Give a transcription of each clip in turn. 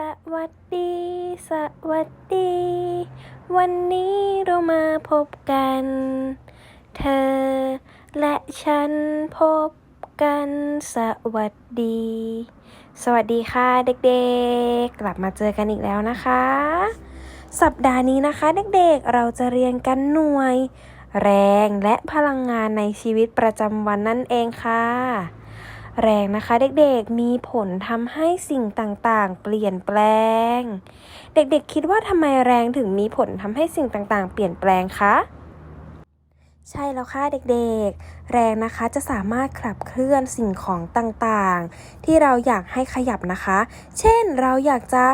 สวัสดี สวัสดี วันนี้เรามาพบกัน เธอและฉันพบกัน สวัสดี สวัสดีค่ะเด็กๆ กลับมาเจอกันอีกแล้วนะคะ สัปดาห์นี้นะคะเด็กๆ เราจะเรียนกันหน่วย แรงและพลังงานในชีวิตประจำวันนั่นเองค่ะ แรงนะคะเด็กๆมีผลทำให้สิ่งต่างๆ เปลี่ยนแปลง เด็กๆคิดว่าทำไมแรงถึงมีผลทำให้สิ่งต่างๆ เปลี่ยนแปลงคะใช่แล้วค่ะเด็กๆ แรงนะคะจะสามารถขับเคลื่อนสิ่งของต่างๆ ที่เราอยากให้ขยับนะคะ เช่นเราอยากจะ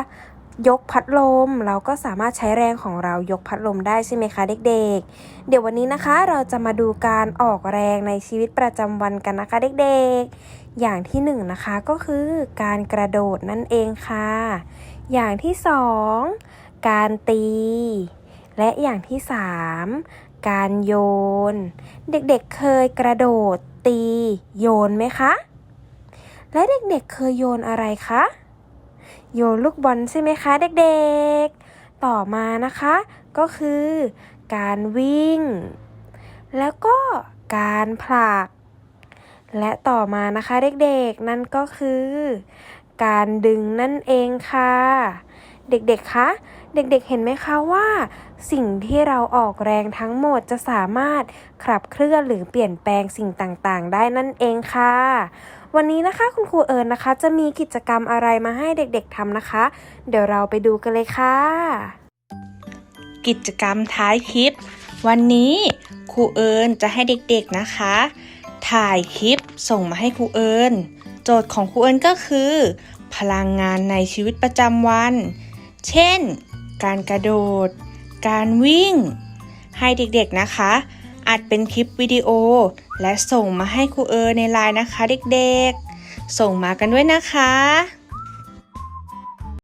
ยกพัดลม เราก็สามารถใช้แรงของเรายกพัดลมได้ใช่ไหมคะเด็กๆ เดี๋ยววันนี้นะคะเราจะมาดูการออกแรงในชีวิตประจำวันกันนะคะเด็กๆ อย่างที่หนึ่งนะคะก็คือการกระโดดนั่นเองค่ะ อย่างที่สองการตี และอย่างที่สามการโยน เด็กๆเคยกระโดดตีโยนไหมคะ และเด็กๆเคยโยนอะไรคะ โยนลูกบอลใช่ไหมคะเด็กๆ ต่อมานะคะ ก็คือ การวิ่ง แล้วก็การผลัก และต่อมานะคะเด็กๆ นั่นก็คือ การดึงนั่นเองค่ะ เด็กๆ คะ เด็กๆ เห็นไหมคะว่า สิ่งที่เราออกแรงทั้งหมดจะสามารถขับเคลื่อนหรือเปลี่ยนแปลงสิ่งต่างๆ ได้นั่นเองค่ะ วันนี้นะคะคุณครูเอิญนะคะ จะมีกิจกรรมอะไรมาให้เด็กๆทำนะคะ เดี๋ยวเราไปดูกันเลยค่ะ กิจกรรมท้ายคลิป วันนี้ครูเอิญจะให้เด็กๆนะคะ ถ่ายคลิปส่งมาให้ครูเอิญโจทย์ของครูเอิญก็คือ พลังงานในชีวิตประจำวัน เช่น การกระโดด การวิ่ง ให้เด็กๆนะคะ อัดเป็นคลิปวิดีโอ และส่งมาให้ครูเออในไลน์นะคะเด็กๆ ส่งมากันด้วยนะคะ